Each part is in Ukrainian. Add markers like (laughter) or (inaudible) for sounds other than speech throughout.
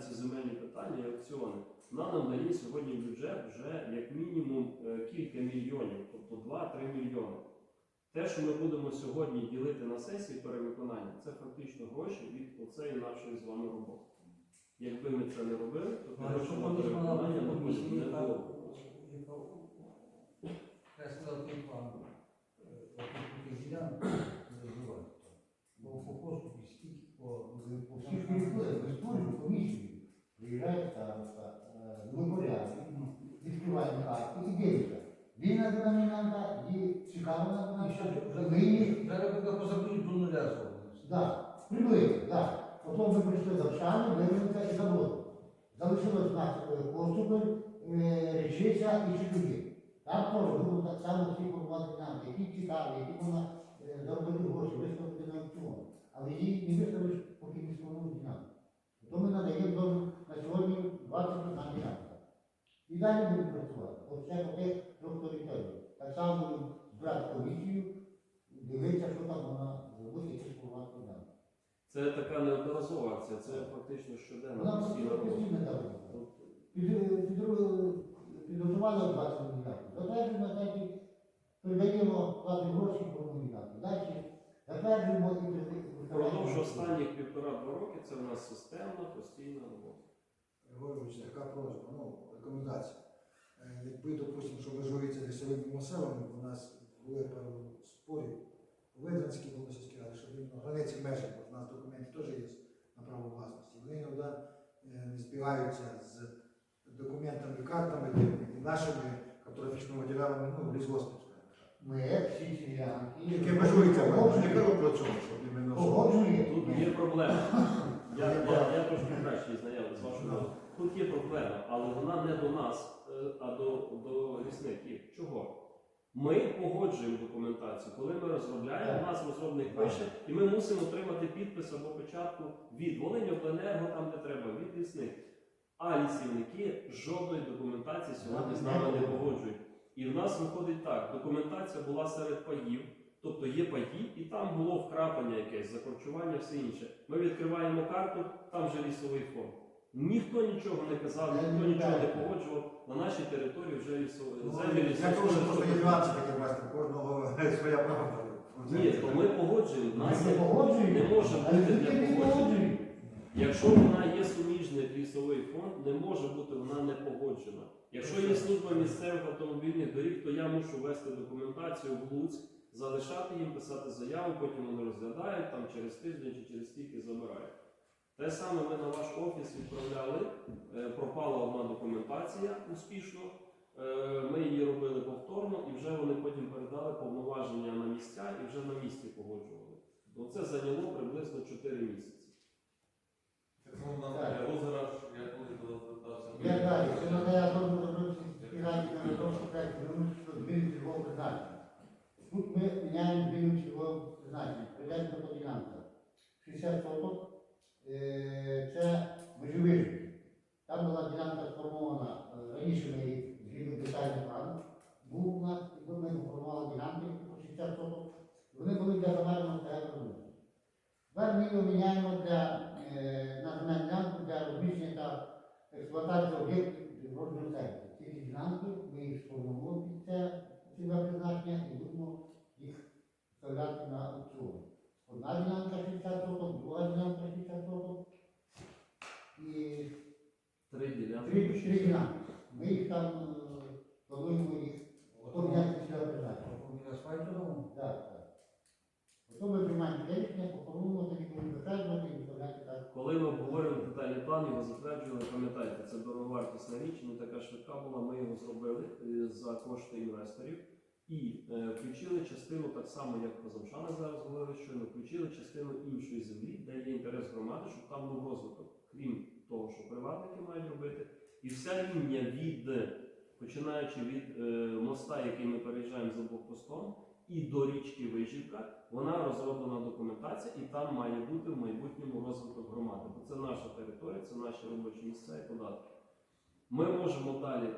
ці земельні питання і аукціони, вона нам дає сьогодні бюджет вже як мінімум е, кілька мільйонів, тобто 2-3 мільйони. Те, що ми будемо сьогодні ділити на сесії перевиконання, це фактично гроші від оцеї нашої з вами роботи. Якби ми це не робили, то поміж перевиконання не не яка- було. Я сказав, той план, е, таких ділянок розвивати. Бо по поступі стільки по по Всі всіх ж приїхали, в історію комісію. Приїжджає староста, е, виборяє, відкриває карту і дивиться. Вільна динамінанта і цікава І що, динамінанта. вже- Ми її, Поки до нуля зробилися. да, приблизно, так. Потім ми прийшли до Пшани, виявилися і заводу. Залишилось нас е, поступи, е, речиця і чоловіки. Там теж було так само всі формувати динаміки, які цікаві, які вона е, заробити гроші, виставити на аукціон. Але її не виставиш, поки не сформують динаміку. То ми надаємо дозвіл на сьогодні 21 ділянка. І далі будемо працювати. По тих трьох територіях. Так само будемо збирати комісію, дивитися, що там вона які сформувати ділянку. Це така неодноразова акція, це фактично щоденна Вона постійна постійно робота. постійно дала. Під- під- Підготували 20 мільярдів. Затверджуємо, знаєте, передаємо плати гроші по мільярді. Далі затверджуємо і передаємо. Впродовж останніх півтора-два роки це в нас системна, постійна робота. Григорович, така просьба, ну, рекомендація. Е, Якби, допустимо, що межується лісовими масивами, у нас були пару спорів Видранській Волосівській раді, щоб іменно границі межі, бо в нас документи теж є на право власності. Вони іноді е, не збігаються з документами і картами і нашими картографічними матеріалами, ну, лісгоспів. Ми всі ці ділянки. Яке межується, я не кажу про цьому, щоб іменно. що- Погоджуємо. Тут є проблема. (laughs) Я, я, я трошки краще знайомий з вашою мовою. Тут є проблема, але вона не до нас, е, а до, до лісників. Чого? Ми погоджуємо документацію. Коли ми розробляємо, у нас розробник пише, і ми мусимо отримати підпис або печатку від Волиньобленерго, там де треба, від лісників. А лісівники жодної документації сьогодні з нами не погоджують. І в нас виходить так: документація була серед паїв, тобто є паї, і там було вкраплення якесь, закорчування, все інше. Ми відкриваємо карту, там же лісовий фонд. Ніхто нічого не казав, ніхто нічого не погоджував. На нашій території вже лісовий Ну, землі Я кажу, що просто є фонду. нюанси такі, бачите, кожного (laughs) своя правда. Ні, то ми погоджуємо. Нас не погоджуємо. не може бути не погодження. Якщо вона є суміжний лісовий фонд, не може бути вона не погоджена. Якщо є служба місцевих автомобільних доріг, то я мушу вести документацію в Луцьк, залишати їм, писати заяву, потім вони розглядають, там через тиждень чи через стільки забирають. Те саме ми на ваш офіс відправляли, е, пропала одна документація успішно. е, Ми її робили повторно і вже вони потім передали повноваження на місця і вже на місці погоджували. Ну, це зайняло приблизно 4 місяці. Так само нам озера, я колись звертався. Я далі, це надає дозвіл зробити співраді на тому проєкті, тому що зміни цільового призначення. Тут ми міняємо зміну цільового призначення, прийдемо до ділянка. 60 соток, це межовижні. Там була ділянка сформована, е, раніше ми її згідно детальний план. Був у нас, і ми формували ділянки по 60 соток. Вони були для загального терenu. Тепер ми його міняємо для, е, на земельну ділянку для розміщення та експлуатації об'єктів розміру центру. Ці всі ділянки ми їх сформуємо під це цільове призначення і будемо їх вставляти на аукціон. Одна ділянка 60 соток, друга ділянка 60 соток і Три ділянки. три, три ділянки. Ми їх там е, плануємо їх поміняти. По асфальтовому. Так, так. Потім ми приймаємо рішення, поформуємо, тоді будемо затверджувати і виставляти так. Коли ми обговорювали детальний план, його затверджували, пам'ятаєте, це дороговартісна річ, не така швидка була. Ми його зробили е, за кошти інвесторів і е, включили частину, так само як Позамшани зараз говорили, що ми включили частину іншої землі, де є інтерес громади, щоб там був розвиток, крім того, що приватники мають робити. І вся лінія від, починаючи від е, моста, який ми переїжджаємо за блокпостом, і до річки Вижівка, вона розроблена документація, і там має бути в майбутньому розвиток громади. Бо це наша територія, це наші робочі місця і податки. Ми можемо далі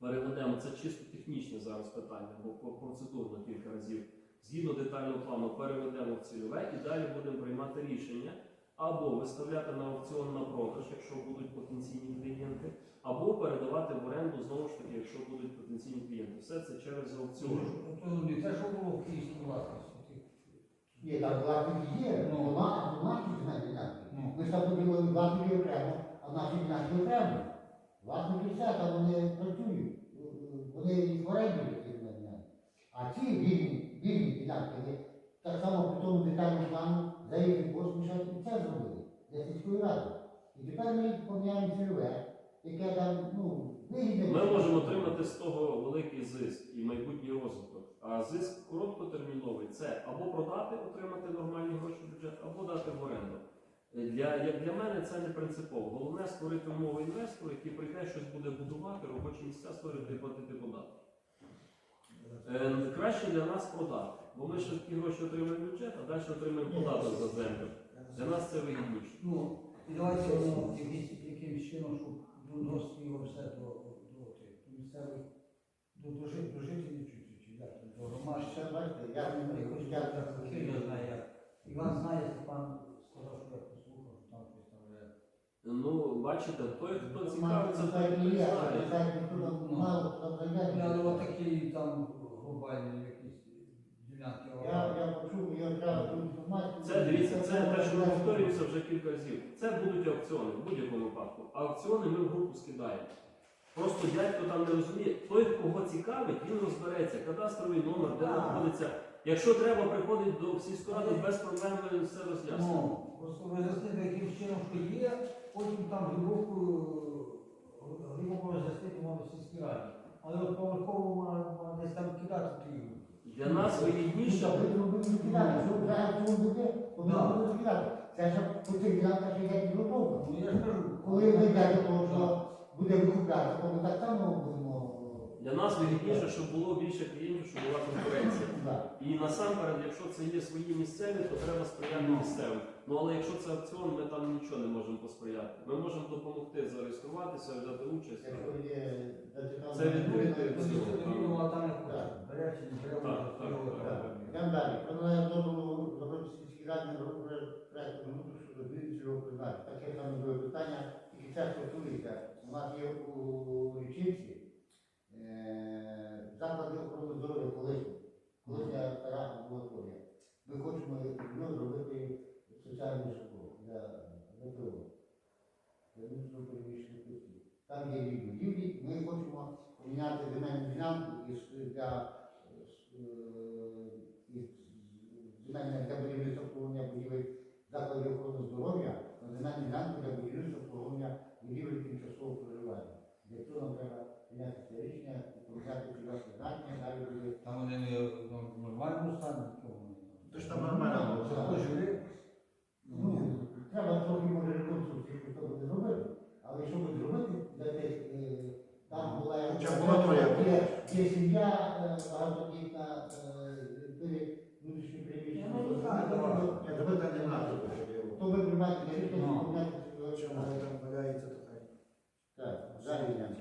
переведемо, це чисто технічне зараз питання, бо процедурно кілька разів. Згідно детального плану переведемо в цільове і далі будемо приймати рішення або виставляти на аукціон на продаж. якщо будуть потенційні клієнти, або передавати в оренду знову ж таки, якщо будуть потенційні клієнти. Все це через аукціон. Тобто не що було в київській власності. Ні, там власник є, Ну. вона наші земельні ділянки. Ну. Ми ж там поділили власники окремо, а наші ділянки окремо. Власники все, там вони працюють. Вони їх в оренді ці. А ці вільні, вільні ділянки, вони так само по тому детальному плану за їх кошт ми і це зробили для сільської ради. І тепер ми поміняємо цільове, яке там, ну, вигідне. Ми можемо отримати з того великий зиск і майбутній розвиток. А зиск короткотерміновий це або продати, отримати нормальні гроші в бюджет, або дати в оренду. Для, як для мене це не принципово. Головне створити умови інвестору, який прийде, щось буде будувати, робочі місця створити і платити податки. Е, краще для нас продати, бо ми ще такі гроші отримаємо в бюджет, а далі отримаємо податок за землю. Для нас це вигідніше. Ну, і давайте ну, якимось чином, щоб доносити його все до, до, тих, до місцевих, до, до, жит- до жителів чи, чи, чи як, там, до громад. Ще бачите, я не я так, знає як. Іван знає, Степан сказав, що я послухав, що там щось там є. Ну, бачите, той, хто Мати цікавиться, той не є, знає. там мало там Ну, але зайняти. от такі там глобальні якісь ділянки. Я, я почув, я треба ту інформацію. Це дивіться, це що вже кілька разів. Це будуть аукціони в будь-якому випадку. А аукціони ми в групу скидаємо. Просто дядько там не розуміє. Той, кого цікавить, він розбереться. Кадастровий номер, де знаходиться. Якщо треба, приходить до сільської ради без проблем, ми все роз'яснимо. Ну, просто роз'яснити яким чином, що є, потім там глибоко, глибоко роз'яснити можна в сільській раді. Але от поверхово можна десь там кидати ті. Для нас вигідніше. Ніша, ви робили розкидати, що треба цьому буде, то ми Да. Це ж по цих ділянках йде підготовка. Ну я ж кажу, Коли ви до того, що буде викупляти, то ми так само будемо. Для нас вигідніше, щоб було більше клієнтів, щоб була конкуренція. І насамперед, якщо це є свої місцеві, то треба сприяти місцевим. Ну але якщо це аукціон, ми там нічого не можемо посприяти. Ми можемо допомогти зареєструватися, взяти участь. Якщо є Це ну, там як Так. Так, так. Йдемо далі. Про надання сільській раді на проєкту минуту щодо зміни цільового призначення. Таке саме друге питання, і це стосується. У нас є у лічильці е, заклади охорони здоров'я колишні. Колишня стара амбулаторія. Ми хочемо в нього зробити соціальну школу для ВПО. Для внутрішньо переміщених осіб. Там є дві будівлі. Ми хочемо поміняти земельну ділянку із для е, із земельної для будівництва обслуговування будівель закладів охорони здоров'я на земельну ділянку для будівництва обслуговування будівель тимчасового проживання. Для цього нам треба прийняти це рішення і поміняти цільове призначення, далі буде Там вони не ну, в нормальному стані, нічого вони. То ж там нормально було. Це хто жили? Ну, треба трохи може реконструкцію, що буде зробити. Але що буде зробити, для тих, е, там була Хоча амбулаторія була. є, є сім'я е, багатодітна, е, були внутрішні приміщення. Ну, ну, так, давай. Ні, давайте не надо, щоб я То ви приймаєте рішення Ну. поміняти було. Чому воно там валяється, то хай. Так, далі йдемо.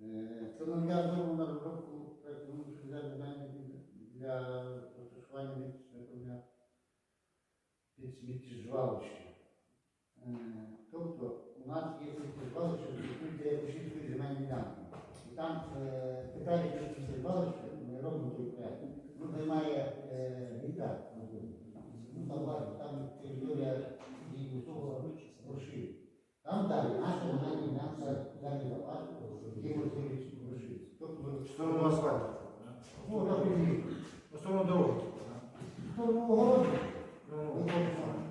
Е, Це надання дозволу на розробку проекту внутрішньої земельної для розташування місця під сміттєзвалище. Е, Тобто у нас є сміттєзвалище, де Пушинської земельної ділянки. І там е, тепер є сміттєзвалище, ми робимо той проект. Ну, займає е, гектар. Ну, там бачите, там територія і усього грошей. Там далі наша земельна ділянка далі запас, є можливість грошей. Тобто, В сторону асфальту. ну, так і В сторону дороги. сторону огороду. Ну,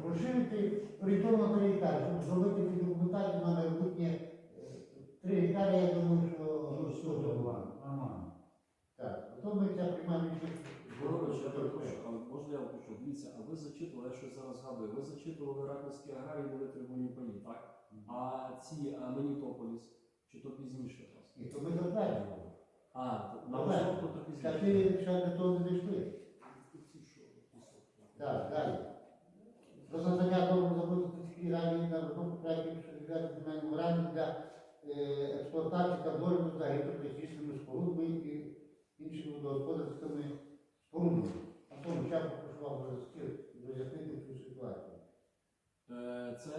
Розширити орієнтовно 3 гектари, щоб зробити цю документацію на майбутнє 3 гектари, я думаю, Ну, що що це була? Нормально. Ми це приймаємо рішення. Григорович, я перепрошую, можна я пишу? Дивіться, а ви зачитували, я щось зараз згадую, ви зачитували Раківські аграрії, були трибуні пані, так? А ці а Менітополіс, чи то пізніше у вас? І то ми затверджували. А, на висотку то пізніше. Чотири ще до того не дійшли. Так, далі. Про надання договору забути сільській раді на розробку проєктів щодо земельного раді для е, експлуатації та догляду за гідрофізичними спорудами і іншими водогосподарськими спорудами. А тому я попрошу вас роз'яснити цю ситуацію. Е, Це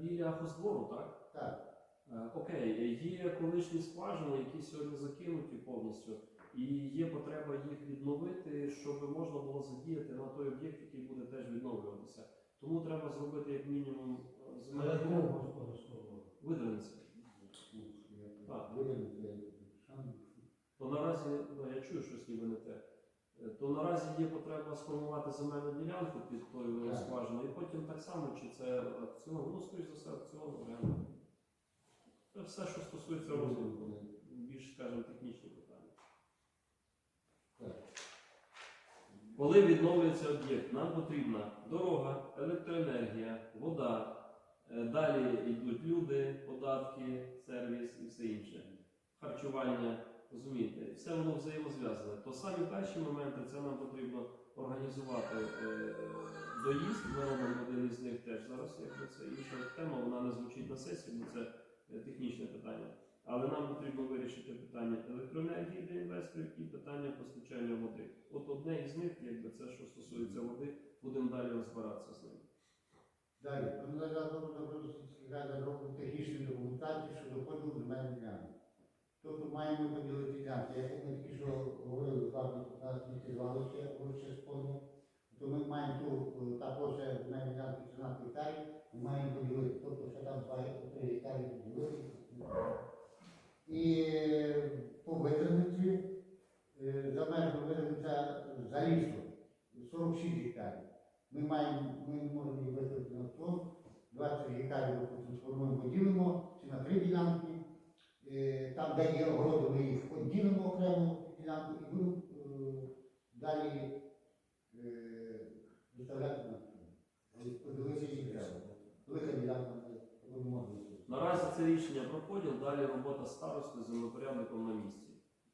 для хоздвору, так? Так. Е, Окей, є колишні скважини, які сьогодні закинуті повністю, і є потреба їх відновити, щоб можна було задіяти на той об'єкт, який буде теж відновлюватися. Тому треба зробити як мінімум е, ділянку господарського? видаленця. Так. Виділити. Наразі, ну, я чую щось ніби не те. Е, То наразі є потреба сформувати земельну ділянку під тою скважиною, і потім так само, чи це акціон, ну, скоріш за все, акціон, оренда. Це все, що стосується розвитку, більш, скажімо, технічні питання. Так. Коли відновлюється об'єкт, нам потрібна дорога, електроенергія, вода, е, далі йдуть люди, податки, сервіс і все інше, харчування, розумієте, все воно взаємозв'язане. То самі перші моменти це нам потрібно організувати е, доїзд. Ми робимо один із них теж зараз, якби це інша тема, вона не звучить на сесії, бо це е, технічне питання. Але нам потрібно вирішити питання електроенергії для інвесторів і питання постачання води. От одне із них, якби це, що стосується води, будемо далі розбиратися з ним. Далі, про надання раді розробку технічної документації щодо поділу земельних ділянок. Тобто маємо поділити ділянки. Як ми тільки що говорили у нас лише спорно, то ми маємо ту, е, та площа земельної ділянки 13 гектарів, ми маємо поділити. Тобто ще там 2 3 гектари поділити. І е, по витримці, е, за межами витримця за лісом 46 гектарів. Ми маємо, ми не можемо їх виставити на аукціон, 20 гектарів допустимо, сформуємо, поділимо, чи на три ділянки. Е, Там, де є огороди, ми їх поділимо окремо ділянку і будемо е, далі е, виставляти на аукціон. Подивитися їх треба. Велика ділянка не можна. Це рішення про поділ, далі робота старости з землепорядником на місці.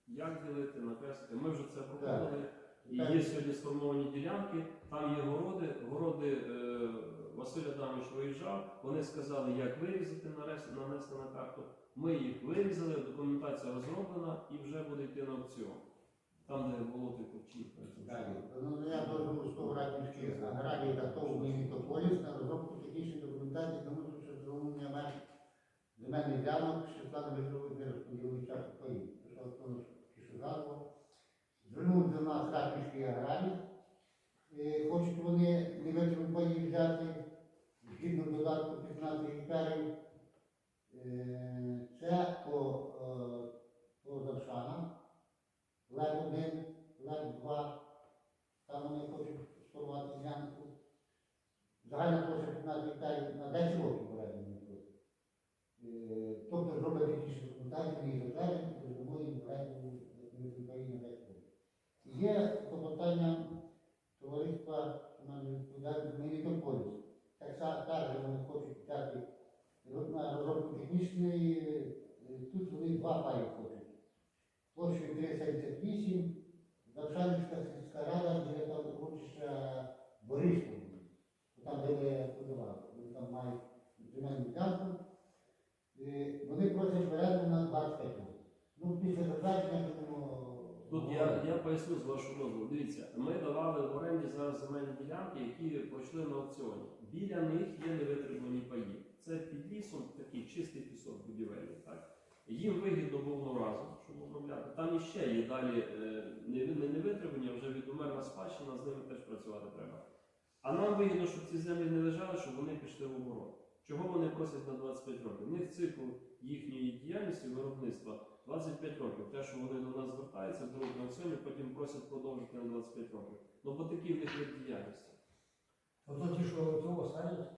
Як ділити, накреслити? Ми вже це проходили. І є сьогодні сформовані ділянки, там є городи. Городи е, Василь Адамович виїжджав, вони сказали, як вирізати, нанесли на карту. Ми їх вирізали, документація розроблена і вже буде йти на аукціон. Там, де було типу чітко. Ну, я дозволу 100 радівських аграрії та ТОВ Мінітополіс на розробку технічної документації меж земельних ділянок, що складно виховують нерозподіловий час. Що хто що згадував. Звернувся до нас радівські аграрії. Е, Хочуть вони не витримані паї взяти згідно додатку 15 гектарів. Е, Це по, е, Завшанам. Лев 1, Лев 2, там вони хочуть сформувати ділянку. Загальна площа 15 гектарів на 10 років. Е, Тобто зроблять технічну документацію, її затвердження, на 10 років. Є клопотання товариства відповідальність Мелітополіс. Так також вони хочуть взяти на розробку технічної, е, тут вони два паї хочуть площею 378, Завшанівська сільська рада, де там урочища Борисполі, там, де ви подавали, вони там мають земельну ділянку. Е, Вони просять оренду на 25 років. Ну, після затвердження будемо... Тут я, поясню з вашого дозволу. Дивіться, ми давали в оренді зараз земельні ділянки, які пройшли на аукціоні. Біля них є невитримані паї. Це під лісом такий чистий пісок будівельний. Так? Їм вигідно було разом, щоб обробляти. Там іще є далі е, не, не, не витримані, а вже відумерла спадщина, з ними теж працювати треба. А нам вигідно, щоб ці землі не лежали, щоб вони пішли в оборот. Чого вони просять на 25 років? У них цикл їхньої діяльності виробництва 25 років. Те, що вони до нас звертаються, беруть на аукціоні, потім просять продовжити на 25 років. Ну бо такі в них є діяльності. Тобто ті, що цього садять,